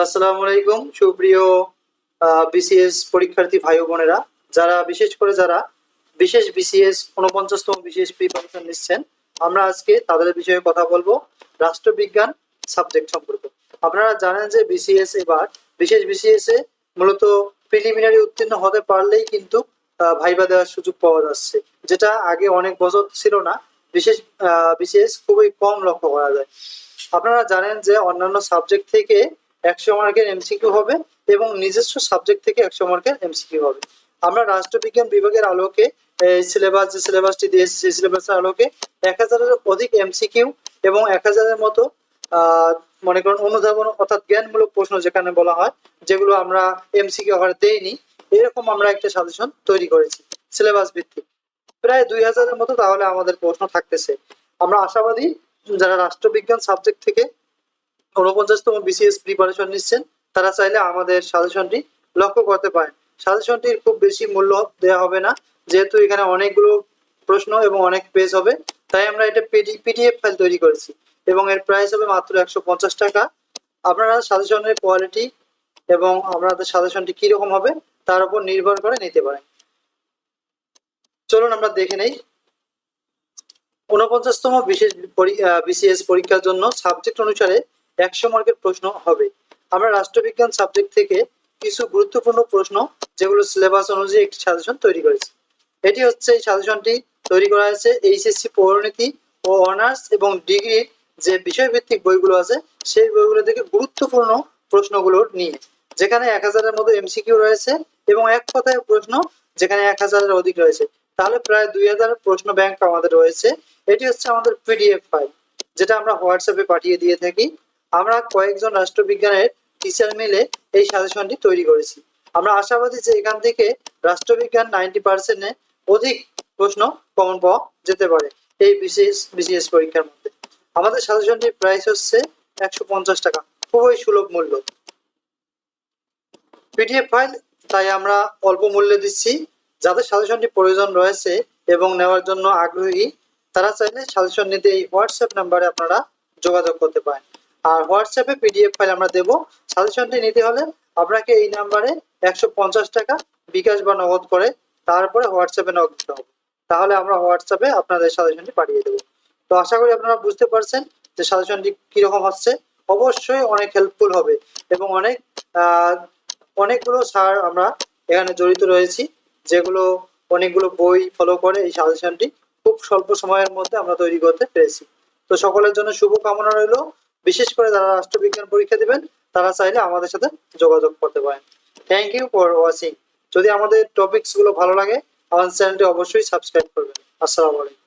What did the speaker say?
আসসালামু আলাইকুম, সুপ্রিয় বিসিএস পরীক্ষার্থী ভাই বোনেরা, যারা বিশেষ করে যারা বিশেষ বিসিএস উনপঞ্চাশতম বিশেষ প্রিপারেশন নিচ্ছেন, আমরা আজকে তাদের বিষয়ে কথা বলব, রাষ্ট্রবিজ্ঞান সাবজেক্ট সম্পর্কে। আপনারা জানেন যে বিসিএস এবার বিশেষ বিসিএস এ মূলত প্রিলিমিনারি উত্তীর্ণ হতে পারলেই কিন্তু ভাইবা দেওয়ার সুযোগ পাওয়া যাচ্ছে, যেটা আগে অনেক বছর ছিল না। বিশেষ বিশেষ খুবই কম লক্ষ্য করা যায়। আপনারা জানেন যে অন্যান্য সাবজেক্ট থেকে একশো মার্কের এমসিকিউ হবে এবং নিজস্ব সাবজেক্ট থেকে একশো মার্কের এমসিকিউ হবে। আমরা রাষ্ট্রবিজ্ঞান বিভাগের আলোকে সিলেবাস যে সিলেবাসটি দিয়েছে, সেই সিলেবাসের আলোকে এক হাজারের অধিক এমসিকিউ এবং এক হাজারের মতো মনে করুন অনুধাবন অর্থাৎ জ্ঞানমূলক প্রশ্ন যেখানে বলা হয়, যেগুলো আমরা এমসিকিউ আকারে দেইনি, এরকম আমরা একটা সাজেশন তৈরি করেছি সিলেবাস ভিত্তিক। প্রায় দুই হাজারের মতো তাহলে আমাদের প্রশ্ন থাকতেছে। আমরা আশাবাদী যারা রাষ্ট্রবিজ্ঞান সাবজেক্ট থেকে উনপঞ্চাশতম বিসিএস প্রিপারেশন নিচ্ছেন। তারা চাইলে আমাদের সাজেশনটি লক্ষ্য করতে পারেন। সাজেশনটির খুব বেশি মূল্য দেওয়া হবে না, যেহেতু এখানে অনেকগুলো প্রশ্ন এবং অনেক পেজ হবে। তাই আমরা এটা পিডিএফ ফাইল তৈরি করেছি এবং এর প্রাইস হবে মাত্র একশো পঞ্চাশ টাকা। আপনারা সাজেশনের কোয়ালিটি এবং আপনাদের সাজেশনটি কীরকম হবে, তার উপর নির্ভর করে নিতে পারেন। চলুন আমরা দেখে নেই। উনপঞ্চাশতম বিশেষ বিসিএস পরীক্ষার জন্য সাবজেক্ট অনুসারে একশো মার্কের প্রশ্ন হবে। আমরা রাষ্ট্রবিজ্ঞান সাবজেক্ট থেকে কিছু গুরুত্বপূর্ণ প্রশ্ন, যেগুলো সিলেবাস অনুযায়ী একটি সাজেশন তৈরি করেছি। এটি হচ্ছে এই সাজেশনটি তৈরি করা হয়েছে এইচএসসি পৌরনীতি ও অনার্স এবং ডিগ্রির যে বিষয়ভিত্তিক বইগুলো আছে, সেই বইগুলো থেকে গুরুত্বপূর্ণ প্রশ্নগুলো নিয়ে, যেখানে এক হাজারের মতো এমসিকিউ রয়েছে এবং এক কথায় প্রশ্ন যেখানে এক হাজারের অধিক রয়েছে। তাহলে প্রায় দুই হাজার প্রশ্ন ব্যাংক আমাদের রয়েছে। এটি হচ্ছে আমাদের পিডিএফ ফাইল যেটা আমরা হোয়াটসঅ্যাপে পাঠিয়ে দিয়ে থাকি। আমরা কয়েকজন রাষ্ট্রবিজ্ঞানের টিচার মিলে এই সাজেশনটি তৈরি করেছি। আমরা আশাবাদী যে এখান থেকে রাষ্ট্রবিজ্ঞান নাইনটি পার্সেন্টে অধিক প্রশ্ন কমন পাওয়া যেতে পারে এই বিশেষ বিসিএস পরীক্ষার মধ্যে। আমাদের সাজেশনটির প্রাইস হচ্ছে একশো পঞ্চাশ টাকা। খুবই সুলভ মূল্য। পিডিএফ ফাইল তাই আমরা অল্প মূল্যে দিচ্ছি। যাদের সাজেশনটি প্রয়োজন রয়েছে এবং নেওয়ার জন্য আগ্রহী, তারা চাইলে সাজেশন নিতে এই হোয়াটসঅ্যাপ নাম্বারে আপনারা যোগাযোগ করতে পারেন। আর হোয়াটসঅ্যাপে পিডিএফ ফাইল আমরা দেবো। সাজেশনটি নিতে হলে আপনাকে এই নাম্বারে একশো পঞ্চাশ টাকা বিকাশ বা নগদ করে তারপরে হোয়াটসঅ্যাপে নগদ দিতে হবে। তাহলে আমরা হোয়াটসঅ্যাপে আপনাদের সাজেশনটি পাঠিয়ে দেবো। তো আশা করি আপনারা বুঝতে পারছেন যে সাজেশনটি কীরকম হচ্ছে। অবশ্যই অনেক হেল্পফুল হবে এবং অনেক অনেকগুলো স্যার আমরা এখানে জড়িত রয়েছি, যেগুলো অনেকগুলো বই ফলো করে এই সাজেশনটি খুব স্বল্প সময়ের মধ্যে আমরা তৈরি করতে পেরেছি। তো সকলের জন্য শুভ কামনা রইল। বিশেষ করে যারা রাষ্ট্রবিজ্ঞান পরীক্ষা দিবেন, তারা চাইলে আমাদের সাথে যোগাযোগ করতে পারেন। থ্যাংক ইউ ফর ওয়াচিং যদি আমাদের টপিকসগুলো ভালো লাগে, আমাদের চ্যানেলটি অবশ্যই সাবস্ক্রাইব করবেন। আসসালামু আলাইকুম।